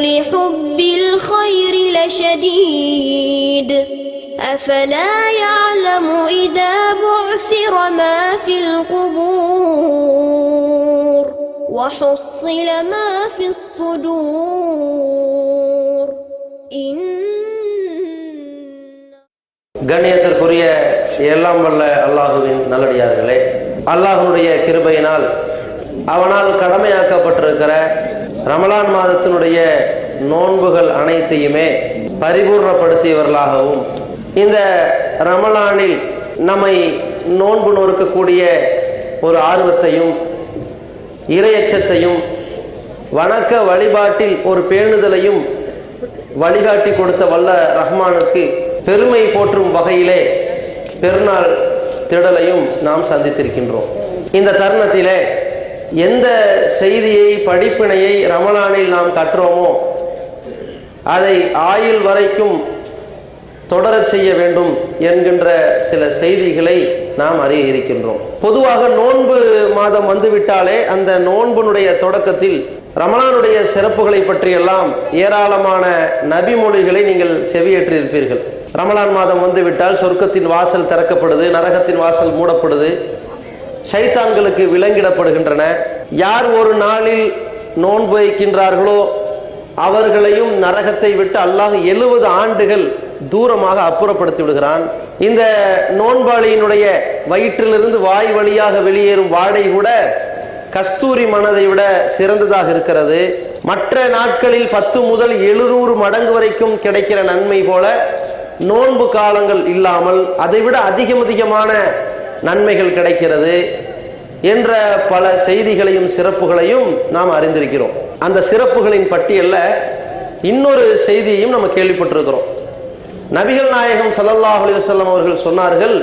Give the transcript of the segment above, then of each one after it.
لحب الخير لشديد أفلا يعلم إذا بعثر ما في القبور وحصل ما في الصدور إن கண்ணியத்திற்குரிய எல்லாம் வல்ல அல்லாஹுவின் நல்லடியார்களே அல்லாஹுடைய கிருபையினால் அவனால் கடமையாக்கப்பட்டிருக்கிற ரமலான் மாதத்தினுடைய நோன்புகள் அனைத்தையுமே பரிபூர்ணப்படுத்தியவர்களாகவும் இந்த ரமலானில் நம்மை நோன்பு நொறுக்கக்கூடிய ஒரு ஆர்வத்தையும் இரையச்சத்தையும் வணக்க வழிபாட்டில் ஒரு பேணுதலையும் வழிகாட்டி கொடுத்த வல்ல ரஹ்மானுக்கு பெருமை போற்றும் வகையிலே பெருநாள் திடலையும் நாம் சந்தித்திருக்கின்றோம். இந்த தருணத்திலே எந்த செய்தியை படிப்பினையை ரமலானில் நாம் கற்றோமோ அதை ஆயுள் வரைக்கும் தொடரச் செய்ய வேண்டும் என்கின்ற சில செய்திகளை நாம் அறிய இருக்கின்றோம். பொதுவாக நோன்பு மாதம் வந்துவிட்டாலே அந்த நோன்புனுடைய தொடக்கத்தில் ரமலானுடைய சிறப்புகளை பற்றியெல்லாம் ஏராளமான நபிமொழிகளை நீங்கள் செவியேற்றிருப்பீர்கள். ரமலான் மாதம் வந்துவிட்டால் சொர்க்கத்தின் வாசல் திறக்கப்படுது நரகத்தின் வாசல் மூடப்படுது. சைத்தான்களுக்கு விலங்கிடப்படுகின்றன. யார் ஒரு நாளில் நோன்பு வைக்கின்றார்களோ அவர்களையும் நரகத்தை விட்டு அல்லாஹ் எழுபது ஆண்டுகள் தூரமாக அப்புறப்படுத்தி விடுகிறான். இந்த நோன்பாளியினுடைய வயிற்றிலிருந்து வாய் வழியாக வெளியேறும் வாடை கூட கஸ்தூரி மனதை விட சிறந்ததாக இருக்கிறது. மற்ற நாட்களில் பத்து முதல் எழுநூறு மடங்கு வரைக்கும் கிடைக்கிற நன்மை போல நோன்பு காலங்கள் இல்லாமல் அதைவிட அதிகம் அதிகமான நன்மைகள் கிடைக்கிறது என்ற பல செய்திகளையும் சிறப்புகளையும் நாம் அறிந்திருக்கிறோம். அந்த சிறப்புகளின் பட்டியலில் இன்னொரு செய்தியையும் நம்ம கேள்விப்பட்டிருக்கிறோம். நபிகள் நாயகம் ஸல்லல்லாஹு அலிவசல்லம் அவர்கள் சொன்னார்கள்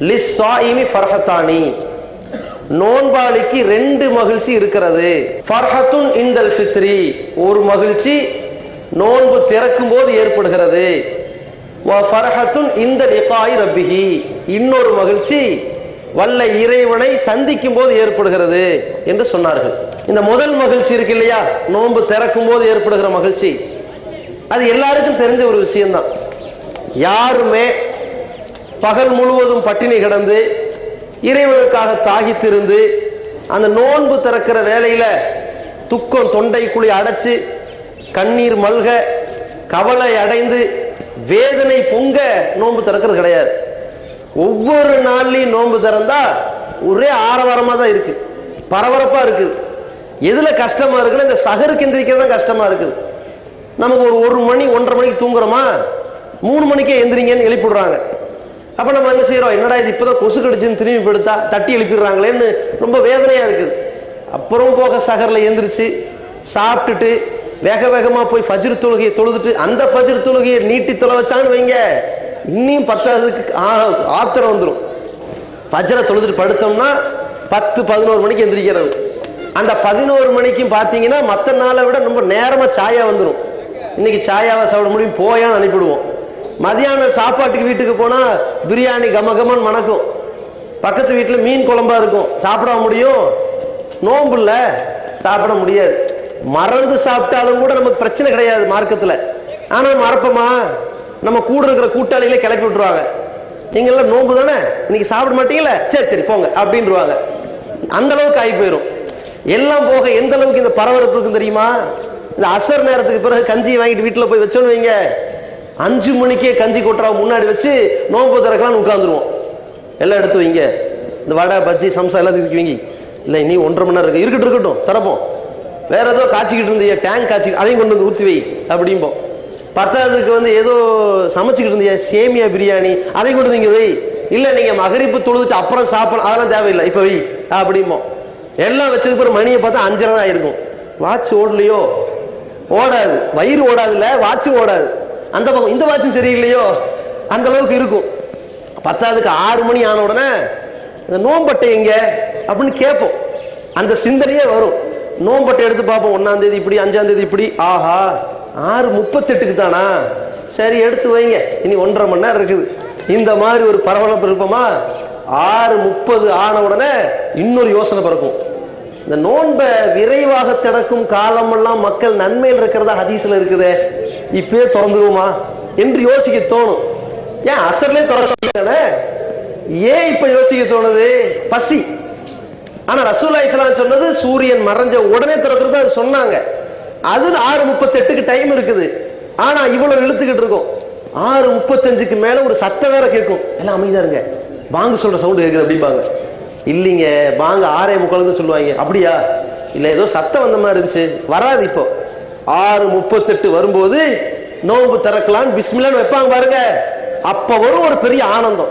லிஸ் சாயிமி ஃபர்ஹத்தானி. நோன்பாளிக்கு ரெண்டு மகிழ்ச்சி இருக்கிறது. ஃபர்ஹத்துன் இந்தல் ஃபித்ரி. ஒரு மகிழ்ச்சி நோன்பு திறக்கும் போது ஏற்படுகிறது. ஃபர்ஹத்துன் இந்த லிகாய் ரப்பிஹி. இன்னொரு மகிழ்ச்சி வல்ல இறைவனை சந்திக்கும் போது ஏற்படுகிறது என்று சொன்னார்கள். இந்த முதல் மகிழ்ச்சி இருக்கு இல்லையா? நோன்பு திறக்கும் போது ஏற்படுகிற மகிழ்ச்சி. அது எல்லாருக்கும் தெரிஞ்ச ஒரு விஷயம்தான். யாருமே பகல் முழுவதும் பட்டினி கிடந்து இறைவனுக்காக தாகித்திருந்து அந்த நோன்பு திறக்கிற வேலையில துக்கம் தொண்டைக்குழி அடைச்சு கண்ணீர் மல்க கவலை அடைந்து வேதனை பொங்க நோன்பு திறக்கிறது கிடையாது. ஒவ்வொரு நாள்லையும் நோன்பு திறந்தா ஒரே ஆரவாரமாக தான் இருக்கு. பரபரப்பாக இருக்குது. எதில் கஷ்டமாக இருக்குன்னா இந்த சகருக்கு எந்திரிக்கிறது தான் கஷ்டமாக இருக்குது. நமக்கு ஒரு ஒரு மணி ஒன்றரை மணிக்கு தூங்குறோமா? மூணு மணிக்கே எந்திரிங்கன்னு எழுப்பிடுறாங்க அப்போ நம்ம என்ன செய்கிறோம் என்னடா இது இப்பதான் கொசு கடிச்சுன்னு திரும்பி படுத்தா தட்டி எழுப்பிடுறாங்களேன்னு ரொம்ப வேதனையாக இருக்குது. அப்புறம் போக சகரில் எந்திரிச்சு சாப்பிட்டுட்டு வேக வேகமாக போய் ஃபஜ்ர் தொழுகையை தொழுதுட்டு அந்த ஃபஜ்ர் தொழுகையை நீட்டி தொலை வச்சான்னு வைங்க. இன்னும் பத்தாவதுக்கு ஆ- ஆத்திரம் வந்துடும் ஃபஜ்ரை தொழுதுட்டு படுத்தோம்னா பத்து பதினோரு மணிக்கு எந்திரிக்கிறது. அந்த பதினோரு மணிக்கும் பார்த்தீங்கன்னா மற்ற நாளை விட ரொம்ப நேரமாக சாயா வந்துடும் இன்னைக்கு சாயாவை சாப்பிட முடியும் போயான்னு அனுப்பிவிடுவோம் மதியானம் சாப்பாட்டுக்கு வீட்டுக்கு போனால் பிரியாணி கமகமன்னு மணக்கும். பக்கத்து வீட்டில் மீன் குழம்பா இருக்கும். சாப்பிட முடியும்? நோம்புல சாப்பிட முடியாது. மறந்து சாப்பிட்டாலும் கூட நமக்கு பிரச்சனை கிடையாது மார்க்கத்தில். ஆனால் மறப்போமா? நம்ம கூட இருக்கிற கூட்டாளிகளே கிளப்பி விட்டுருவாங்க. நீங்களாம் நோன்பு தானே? இன்னைக்கு சாப்பிட மாட்டீங்களா? சரி சரி போங்க அப்படின்றவாங்க அந்த அளவுக்கு ஆகி போயிடும் எல்லாம் போக எந்த அளவுக்கு இந்த பரபரப்பு இருக்கும் தெரியுமா? இந்த அசர் நேரத்துக்கு பிறகு கஞ்சி வாங்கிட்டு வீட்டில் போய் வச்சோன்னு வைங்க. அஞ்சு மணிக்கே கஞ்சி கொட்டுறாவை முன்னாடி வச்சு நோம்பு திறக்கலாம்னு உட்காந்துருவோம் எல்லாம் எடுத்து வைங்க. இந்த வடை பஜ்ஜி சம்சா எல்லாத்துக்கும் வைங்க இல்லை இனி ஒன்றரை மணி நேரம் இருக்கு. இருக்கட்டும் இருக்கட்டும் தரப்போம். வேற ஏதோ காய்ச்சிக்கிட்டு இருந்தியா டேங்க் காய்ச்சி அதையும் கொண்டு வந்து ஊற்றி வை அப்படிம்போம் பத்தாவதுக்கு வந்து ஏதோ சமைச்சிக்கிட்டு இருந்தியா சேமியா பிரியாணி அதையும் கொண்டு வந்து வை. இல்லை நீங்கள் மகரிப்பு தொழுதுட்டு அப்புறம் சாப்பிடலாம் அதெல்லாம் தேவையில்லை இப்போ வை அப்படிம்போம் எல்லாம் வச்சதுக்கு அப்புறம் மணியை பார்த்தா அஞ்சரை தான் ஆயிருக்கும். வாட்ச் ஓடலையோ? ஓடாது. வயிறு ஓடாதுல்ல? வாட்சும் ஓடாது. அந்த பக்கம் இந்த வாட்சும் சரியில்லையோ? அந்த அளவுக்கு இருக்கும். பத்தாவதுக்கு ஆறு மணி ஆன உடனே இந்த நோம்பட்டை எங்க? அப்படின்னு கேட்போம். அந்த சிந்தனையே வரும். நோம்பட்டை எடுத்து பார்ப்போம் ஒன்றாந்தேதி இப்படி அஞ்சாம் தேதி இப்படி. ஆஹா ஆறு முப்பத்தெட்டுக்கு தானா? சரி எடுத்து வைங்க. இனி ஒன்றரை மணி நேரம் இருக்குது. இந்த மாதிரி ஒரு பரபரப்பு இருப்போமா ஆறு முப்பது ஆன உடனே இன்னொரு யோசனை பிறக்கும். இந்த நோன்பை விரைவாக திறக்கும் காலமெல்லாம் மக்கள் நன்மையில் இருக்கிறதா ஹதீஸில் இருக்குதே? இப்பயே திறந்துருவோமா? என்று யோசிக்க தோணும். ஏன் அசர்லேயே திறக்க ஏன் இப்போ யோசிக்க தோணுது? பசி. ஆனா ரசூல்லா இஸ்லாம் சொன்னது சூரியன் மறைஞ்ச உடனே திறக்கிறது அது சொன்னாங்க. அது ஆறு முப்பத்தெட்டுக்கு டைம் இருக்குது. ஆனா இவ்வளவு இழுத்துக்கிட்டு இருக்கும். ஆறு முப்பத்தஞ்சுக்கு மேல ஒரு சத்தம் வேற கேட்கும். எல்லாம் அமைதியா இருங்க. வாங்க சொல்ற சவுண்டு கேட்குது அப்படிம்பாங்க. இல்லைங்க பாங்க ஆறே முக்கால் சொல்லுவாங்க. அப்படியா? இல்ல ஏதோ சத்தம் வந்த மாதிரி இருந்துச்சு. வராது இப்போ. ஆறு முப்பத்தெட்டு வரும்போது நோன்பு திறக்கலாம் பிஸ்மிலான்னு வைப்பாங்க பாருங்க. அப்ப வரும் ஒரு பெரிய ஆனந்தம்.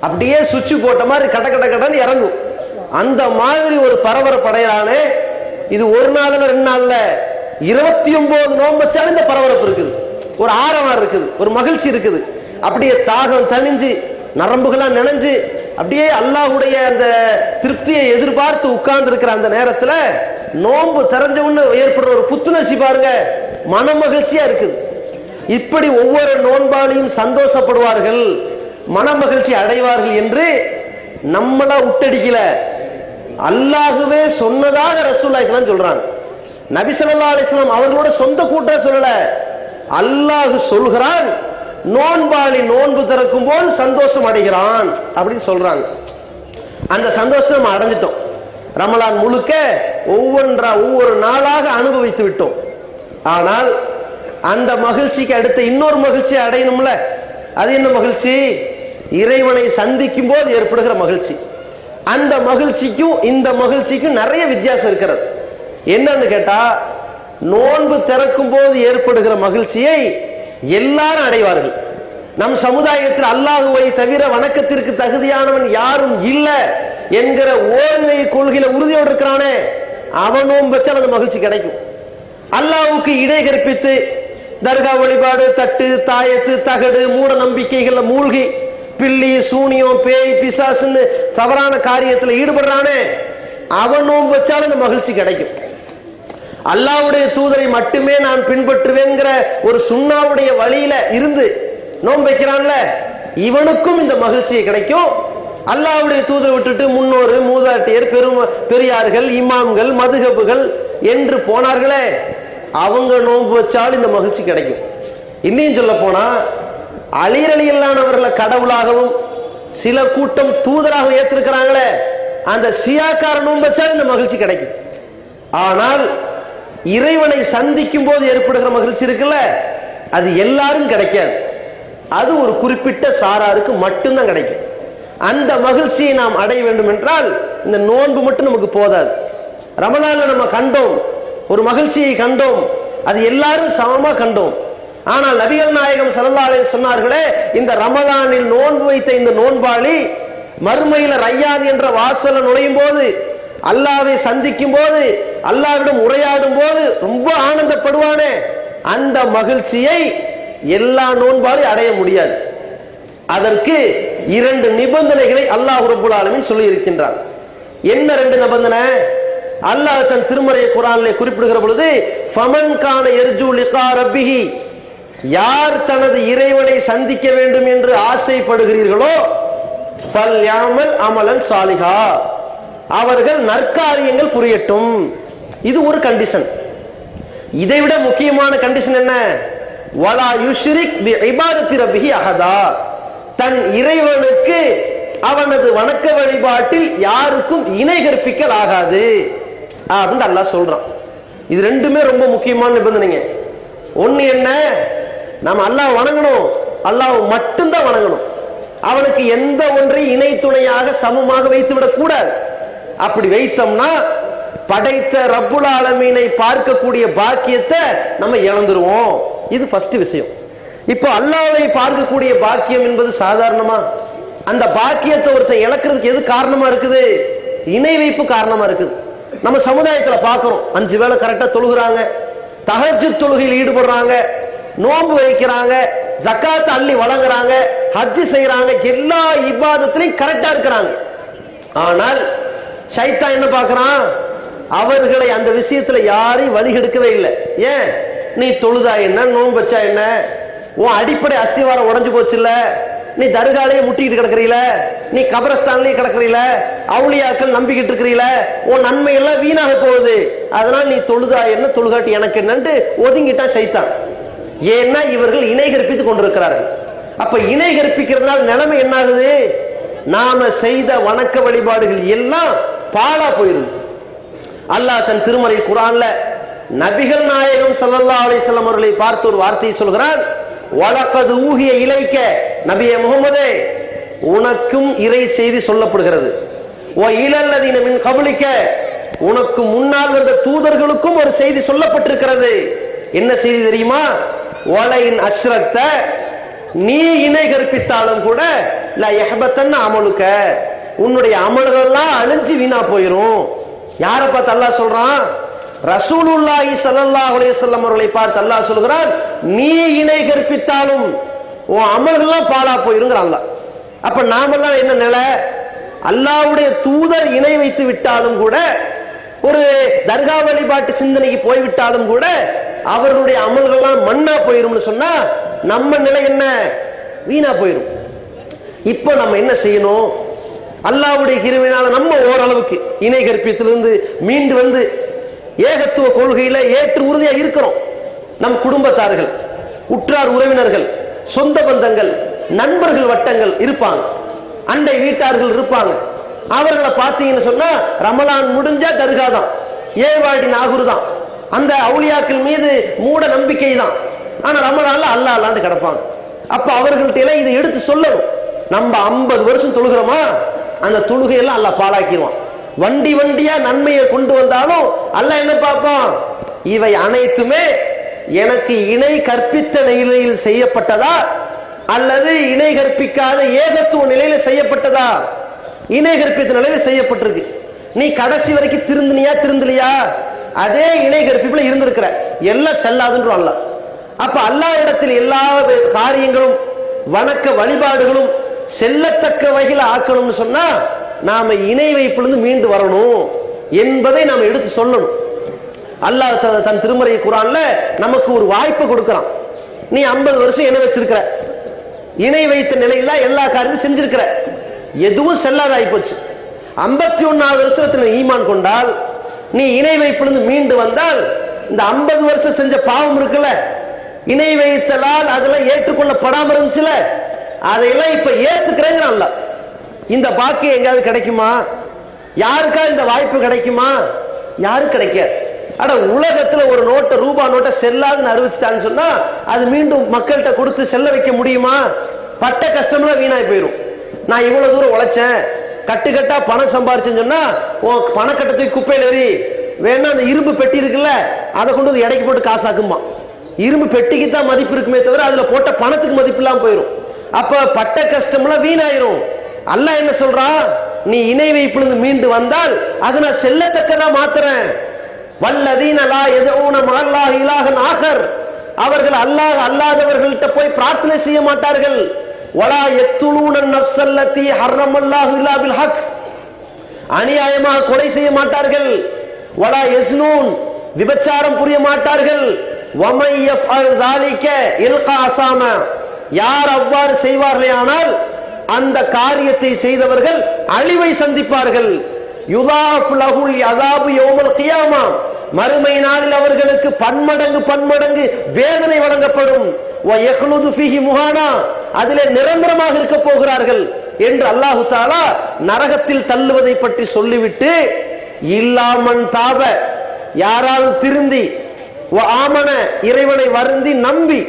அப்படியே சுவிட்ச் போட்ட மாதிரி கட கட கடன்னு இறங்கும். அந்த மாதிரி ஒரு பரபரப்படையிறானே இது ஒரு நாள்ல ரெண்டு நாள்ல. இருபத்தி ஒன்பது நோன்பு வச்சாலும் இந்த பரபரப்பு இருக்குது. ஒரு ஆரவாரம் இருக்குது ஒரு மகிழ்ச்சி இருக்குது. அப்படியே தாகம் தணிஞ்சு நரம்புகளாக நினைஞ்சு அப்படியே அல்லாஹுடைய அந்த திருப்தியை எதிர்பார்த்து உட்கார்ந்து இருக்கிற அந்த நேரத்துல நோன்பு தெரிஞ்சவுன்னு ஏற்படுற ஒரு புத்துணர்ச்சி பாருங்க மன மகிழ்ச்சியா இருக்குது. இப்படி ஒவ்வொரு நோன்பாளியும் சந்தோஷப்படுவார்கள் மன மகிழ்ச்சி அடைவார்கள் என்று நம்மளா உட்டடிக்கல. அல்லாஹுவே சொன்னதாக ரசூல்லா இஸ்லாம் சொல்றாங்க. நபி ஸல்லல்லாஹு அவர்களோட சொந்த கூட்டம் சொல்லல. அல்லாஹு சொல்கிறான் நோன்பாளி நோன்பு திறக்கும் போது சந்தோஷம் அடைகிறான் அப்படின்னு சொல்றாங்க. அந்த சந்தோஷத்தை நம்ம அடைஞ்சிட்டோம். ரமலான் முழுக்க ஒவ்வொன்றா ஒவ்வொரு நாளாக அனுபவித்து விட்டோம். ஆனால் அந்த மகிழ்ச்சிக்கு அடுத்த இன்னொரு மகிழ்ச்சி அடையணும்ல. அது என்ன மகிழ்ச்சி? இறைவனை சந்திக்கும் போது ஏற்படுகிற மகிழ்ச்சி. அந்த மகிழ்ச்சிக்கும் இந்த மகிழ்ச்சிக்கும் நிறைய வித்தியாசம் இருக்கிறது. என்னன்னு கேட்டா நோன்பு திறக்கும் போது ஏற்படுகிற மகிழ்ச்சியை எல்லாரும் அடைவார்கள். நம் சமுதாயத்தில் அல்லாஹுவை தவிர வணக்கத்திற்கு தகுதியானவன் யாரும் இல்லை என்கிற ஓரிரை கொள்கையில உறுதியோடு இருக்கிறானே அவனும் வச்சால் அந்த மகிழ்ச்சி கிடைக்கும். அல்லாவுக்கு இடை கற்பித்து தர்கா வழிபாடு தட்டு தாயத்து தகடு மூட நம்பிக்கைகளில் மூழ்கி பில்லி சூனியம் பேய் பிசாசுன்னு தவறான காரியத்தில் ஈடுபடுறானே. அவனும் வச்சாலும் அந்த மகிழ்ச்சி கிடைக்கும். அல்லாவுடைய தூதரை மட்டுமே நான் பின்பற்றுவேங்கிற ஒரு சுண்ணாவுடைய வழியில இருந்து நோன்பு வைக்கிறான்ல இவனுக்கும் இந்த மகிழ்ச்சியை கிடைக்கும். அல்லாவுடைய தூதரை விட்டுட்டு முன்னோர் மூதாட்டியர் பெரும் பெரியார்கள் இமாம்கள் மதுகபுகள் என்று போனார்களே அவங்க நோன்பு வச்சாலும் இந்த மகிழ்ச்சி கிடைக்கும். இன்னும் சொல்ல போனா அழிரலியலானவர்களை கடவுளாகவும் சில கூட்டம் தூதராக ஏற்றிருக்கிறாங்களே அந்த சியாக்கார நோன்பு வச்சாலும் இந்த மகிழ்ச்சி கிடைக்கும். ஆனால் இறைவனை சந்திக்கும் போது ஏற்படுகிற மகிழ்ச்சி இருக்குல்ல அது எல்லாரும் கிடைக்காது. அது ஒரு குறிப்பிட்ட சாராருக்கு மட்டும்தான் கிடைக்கும். அந்த மகிழ்ச்சியை நாம் அடைய வேண்டும் என்றால் இந்த நோன்பு மட்டும் நமக்கு போதாது. ரமலான்ல நம்ம கண்டோம் ஒரு மகிழ்ச்சியை கண்டோம் அது எல்லாரும் சமமா கண்டோம். ஆனால் நபிகள் நாயகம் ஸல்லல்லாஹு சொன்னார்களே இந்த ரமலானில் நோன்பு வைத்த இந்த நோன்பாளி மறுமையில ரையான் என்ற வாசல நுழையும் போது அல்லாவை சந்திக்கும் போது அல்லாவிடம் உரையாடும் போது ரொம்ப ஆனந்தப்படுவானே. அந்த மகிழ்ச்சியை எல்லா நோன்பாலும் அடைய முடியாது. அதற்கு இரண்டு நிபந்தனைகளை அல்லாஹ் ரப்புல் ஆலமீன் சொல்லி இருக்கின்றான் என்ன ரெண்டு நிபந்தனை? அல்லாஹ் தன் திருமறை குரானிலே குறிப்பிடுகிற பொழுது ஃபமன் கான எர்ஜூ லிகா ரப்பிஹி யார் தனது இறைவனை சந்திக்க வேண்டும் என்று ஆசைப்படுகிறீர்களோ ஃபல் யாமல் அமலன் சாலிகா அவர்கள் நற்காரியங்கள் புரியட்டும். இது ஒரு கண்டிஷன் இதை விட முக்கியமான கண்டிஷன் என்ன? வலா யுஷ்ரிக் பி இபாதத்தி ரபிஹி அஹதா. தன் இறைவனுக்கு அவனது வணக்க வழிபாட்டில் யாருக்கும் இணை கற்பிக்கல் ஆகாது. அப்படின்னு அல்லாஹ் சொல்றான். இது ரெண்டுமே ரொம்ப முக்கியமான நிபந்தனைங்க. ஒன்று என்ன? நாம் அல்லாஹ் வணங்கணும். அல்லாஹ் மட்டும்தான் வணங்கணும். அவனுக்கு எந்த ஒன்றை இணை துணையாக சமமாக வைத்து விடக்கூடாது அப்படி வைத்தோம்னா படைத்த ரப்புல் ஆலமீனை பார்க்கக்கூடிய பாக்கியத்தை நம்ம இழந்துருவோம். இது ஃபர்ஸ்ட் விஷயம். இப்போ அல்லாவை பார்க்கக்கூடிய பாக்கியம் என்பது சாதாரணமா? அந்த பாக்கியத்தை ஒருத்தன் இழக்கிறதுக்கு எது காரணமா இருக்குது? இணை வைப்பு காரணமா இருக்குது. நம்ம சமுதாயத்தில் பார்க்குறோம். அஞ்சு வேளை கரெக்டாக தொழுகிறாங்க. தகச்சு தொழுகையில் ஈடுபடுறாங்க. நோன்பு வைக்கிறாங்க ஜக்காத்து அள்ளி வழங்குறாங்க ஹஜ்ஜு செய்யறாங்க எல்லா இபாதத்திலையும் கரெக்டா இருக்கிறாங்க. ஆனால் சைத்தா என்ன பார்க்குறான்? அவர்களை அந்த விஷயத்துல யாரையும் வழிகெடுக்கவே இல்லை. ஏன்? நீ தொழுதா என்ன? நோன்பு வச்சா என்ன? உன் அடிப்படை அஸ்திவாரம் உடஞ்சு போச்சு இல்ல நீ தர்காலையே முட்டிக்கிட்டு கிடக்குறீல? நீ கபரஸ்தான்லயே கிடக்குறீல? அவுளியாக்கள் நம்பிக்கிட்டு இருக்கிறீல? உன் நன்மை எல்லாம் வீணாக போகுது. அதனால நீ தொழுதா என்ன? தொழுகாட்டி எனக்கு என்னன்ட்டு ஒதுங்கிட்டான் சைத்தான். ஏன்னா இவர்கள் இணை கற்பித்துக் கொண்டிருக்கிறார்கள். அப்ப இணை கற்பிக்கிறதுனால நிலைமை என்னாகுது? நாம செய்த வணக்க வழிபாடுகள் எல்லாம் பாழா போயிருது அல்லாஹ் தன் திருமறை குரான்ல நபிகள் நாயகம் ஸல்லல்லாஹு அலைஹி வஸல்லம் அவர்களை பார்த்து ஒரு வார்த்தையை சொல்கிறான். வழக்கது ஊகிய இலைக்க நபியே முகமதே உனக்கும் இறை செய்தி சொல்லப்படுகிறது. ஓ இலல்லதீன மின் கபலிக்க. உனக்கு முன்னால் வந்த தூதர்களுக்கும் ஒரு செய்தி சொல்லப்பட்டிருக்கிறது. என்ன செய்தி தெரியுமா? ஒலையின் அஸ்ரத்தை நீ இணை கற்பித்தாலும் கூட இல்ல யஹ்பத்தன் அமலுக்க. உன்னுடைய அமல்கள்லாம் அழிஞ்சு வீணா போயிரும். யாரை பார்த்து அல்லாஹ் சொல்றான்? ரசூலுல்லாஹி சல்லல்லாஹு அலைஹி வஸல்லம் அவர்களை பார்த்து அல்லாஹ் சொல்கிறான் நீ இணை கற்பித்தாலும் உன் அமல்கள்லாம் பாழா போயிருங்கிற அல்லாஹ். அப்ப நாமெல்லாம் என்ன நிலை? அல்லாவுடைய தூதர் இணை வைத்து விட்டாலும் கூட ஒரு தர்கா வழிபாட்டு சிந்தனைக்கு போய்விட்டாலும் கூட அவர்களுடைய அமல்கள்லாம் மண்ணா போயிரும்னு சொன்னா நம்ம நிலை என்ன? வீணா போயிரும். இப்போ நம்ம என்ன செய்யணும்? அல்லாவுடைய கிருவினால நம்ம ஓரளவுக்கு இணை கற்பியத்திலிருந்து மீண்டு வந்து ஏகத்துவ கொள்கையில ஏற்று உறுதியா இருக்கிறோம். நம் குடும்பத்தார்கள் உற்றார் உறவினர்கள் சொந்த பந்தங்கள் நண்பர்கள் வட்டங்கள் இருப்பாங்க. அண்டை வீட்டார்கள் இருப்பாங்க. அவர்களை பார்த்தீங்கன்னு சொன்னா ரமலான் முடிஞ்சா தருகாதான். ஏவாடி நாகூர் தான். அந்த அவுளியாக்கள் மீது மூட நம்பிக்கை தான் ஆனா ரமலான்ல அல்லா அல்லாண்டு கிடப்பாங்க. அப்ப அவர்கள்ட்ட எல்லாம் இதை எடுத்து சொல்லணும். நம்ம ஐம்பது வருஷம் தொழுகிறோமா? அந்த தொழுகையெல்லாம் அல்லா பாழாக்கிடுவான். வண்டி வண்டியா நன்மையை கொண்டு வந்தாலும் அல்லாஹ் என்ன பார்ப்போம் இவை அனைத்துமே எனக்கு இணை கற்பித்த நிலையில் செய்யப்பட்டதா? அல்லது இணை கற்பிக்காத ஏகத்துவ நிலையில செய்யப்பட்டதா? இணை கற்பித்த நிலையில செய்யப்பட்டிருக்கு. நீ கடைசி வரைக்கும் திருந்தினியா திருந்தலையா? அதே இணை கற்பிப்புல இருந்திருக்கிற. எல்லாம் செல்லாதுன்றும் அல்லாஹ். அப்ப அல்லாஹ் இடத்தில் எல்லா காரியங்களும் வணக்க வழிபாடுகளும் செல்லத்தக்க வகையில் ஆக்கணும்னு சொன்னா நாம இணை வைப்பிலிருந்து மீண்டு வரணும் என்பதை நாம் எடுத்து சொல்லணும். அல்லாஹ் தன் தன் திருமறை குரான்ல நமக்கு ஒரு வாய்ப்பு கொடுக்கிறான். நீ 50 வருஷம் என்ன வச்சிருக்கிற? இணை வைத்த நிலையில தான் எல்லா காரியத்தையும் செஞ்சிருக்கிற. எதுவும் செல்லாத போச்சு. ஐம்பத்தி ஒன்னாவது வருஷத்துல ஈமான் கொண்டால் நீ இணை வைப்பிலிருந்து மீண்டு வந்தால் இந்த 50 வருஷம் செஞ்ச பாவம் இருக்குல்ல? இணை வைத்தலால் அதெல்லாம் ஏற்றுக்கொள்ளப்படாம இருந்துச்சுல? அதையெல்லாம் இப்ப ஏத்துக்கிறேங்கிறான்ல இந்த பாக்கு எங்கேயாவது கிடைக்குமா? யாருக்கா இந்த வாய்ப்பு கிடைக்குமா? யாரும் கிடைக்காது. அட உலகத்துல ஒரு நோட்டை ரூபா நோட்டை செல்லாதுன்னு அறிவிச்சிட்டான்னு சொன்னா அது மீண்டும் மக்கள்கிட்ட கொடுத்து செல்ல வைக்க முடியுமா? பட்ட கஷ்டம்லாம் வீணாய் போயிடும் நான் இவ்வளவு தூரம் உழைச்சேன். கட்டுக்கட்டா பணம் சம்பாரிச்சுன்னு சொன்னா உன் பணக்கட்டத்தை குப்பையில் எறி வேணா அந்த இரும்பு பெட்டி இருக்குல்ல அதை கொண்டு வந்து எடைக்கு போட்டு காசாக்குமா இரும்பு பெட்டிக்கு தான் மதிப்பு இருக்குமே தவிர அதுல போட்ட பணத்துக்கு மதிப்பு இல்லாம போயிடும் அப்ப பட்ட கஷ்டம்லாம் வீணாயிரும். அல்ல என்ன சொல்றான் நீ இணை வைப்பிலிருந்து மீண்டு வந்தால் அதை நான் செல்லத்தக்கதா மாத்துறேன். வல்லதீன லா எதூன மல்லாஹ் ஆகர். அவர்கள் அல்லாஹ் அல்லாதவர்கள்ட்ட போய் பிரார்த்தனை செய்ய மாட்டார்கள். வலா எத்துலூன நர்சல்லத்தி ஹர்ரமல்லாஹு இல்லா ஹக் அநியாயமாக கொலை செய்ய மாட்டார்கள். வலா எஸ்னூன் விபச்சாரம் புரிய மாட்டார்கள். வமை எஃப் எஃப்அல் தாலிக்க இல்கா அசாம. யார் அவ்வாறு செய்வார்களே ஆனால் அந்த காரியத்தை செய்தவர்கள் அழிவை சந்திப்பார்கள். யுதாஃப் லஹுல் அசாபு யோமல் கியாமா. மறுமை நாளில் அவர்களுக்கு பன்மடங்கு பன்மடங்கு வேதனை வழங்கப்படும். வ முஹானா அதிலே நிரந்தரமாக இருக்க போகிறார்கள் என்று அல்லாஹு தாலா நரகத்தில் தள்ளுவதை பற்றி சொல்லிவிட்டு இல்லாமன் தாப யாராவது திருந்தி வ ஆமன இறைவனை வருந்தி நம்பி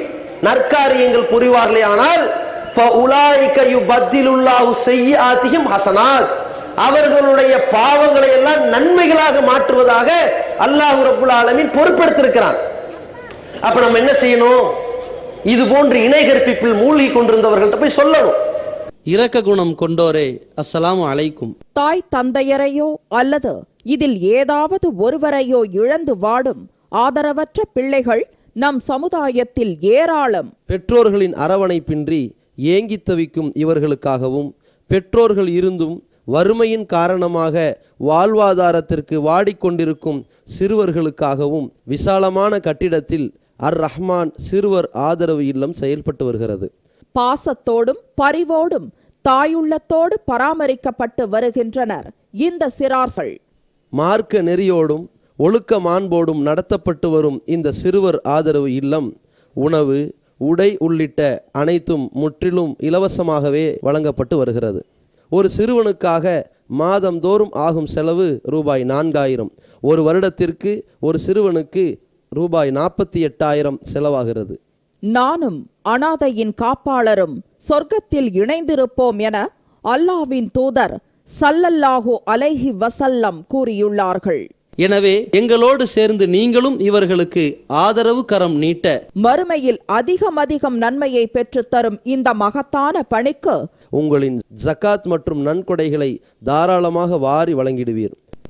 நற்காரியங்கள் புரிவார்களே ஆனால் ஃபஉலாயிக யுபத்திலுல்லாஹு செய்யாத்திஹிம் அவர்களுடைய பாவங்களை எல்லாம் நன்மைகளாக மாற்றுவதாக அல்லாஹு ரபுல் ஆலமின் பொறுப்பெடுத்திருக்கிறான் அப்ப நம்ம என்ன செய்யணும்? இது போன்று இணை கற்பிப்பில் மூழ்கி கொண்டிருந்தவர்கள்ட்ட போய் சொல்லணும். இரக்க குணம் கொண்டோரே அஸ்ஸலாமு அலைக்கும். தாய் தந்தையரையோ அல்லது இதில் ஏதாவது ஒருவரையோ இழந்து வாடும் ஆதரவற்ற பிள்ளைகள் நம் சமுதாயத்தில் ஏராளம். பெற்றோர்களின் அரவணைப்பின்றி ஏங்கித் தவிக்கும் இவர்களுக்காகவும் பெற்றோர்கள் இருந்தும் வறுமையின் காரணமாக வாழ்வாதாரத்திற்கு வாடிக்கொண்டிருக்கும் சிறுவர்களுக்காகவும் விசாலமான கட்டிடத்தில் அர் ரஹ்மான் சிறுவர் ஆதரவு இல்லம் செயல்பட்டு வருகிறது. பாசத்தோடும் பரிவோடும் தாயுள்ளத்தோடு பராமரிக்கப்பட்டு வருகின்றனர். இந்த சிறார்கள் மார்க்க நெறியோடும் ஒழுக்க மாண்போடும் நடத்தப்பட்டு வரும் இந்த சிறுவர் ஆதரவு இல்லம் உணவு உடை உள்ளிட்ட அனைத்தும் முற்றிலும் இலவசமாகவே வழங்கப்பட்டு வருகிறது. ஒரு சிறுவனுக்காக மாதந்தோறும் ஆகும் செலவு ரூபாய் நான்காயிரம். ஒரு வருடத்திற்கு ஒரு சிறுவனுக்கு ரூபாய் நாற்பத்தி எட்டாயிரம் செலவாகிறது. நானும் அனாதையின் காப்பாளரும் சொர்க்கத்தில் இணைந்திருப்போம் என அல்லாவின் தூதர் சல்லல்லாஹு அலைஹி வசல்லம் கூறியுள்ளார்கள். எனவே எங்களோடு சேர்ந்து நீங்களும் இவர்களுக்கு ஆதரவு கரம் நீட்ட மறுமையில் அதிகம் அதிகம் நன்மையை பெற்றுத்தரும் இந்த மகத்தான பணிக்கு உங்களின் ஜகாத் மற்றும் நன்கொடைகளை தாராளமாக வாரி வழங்கிடுவீர்.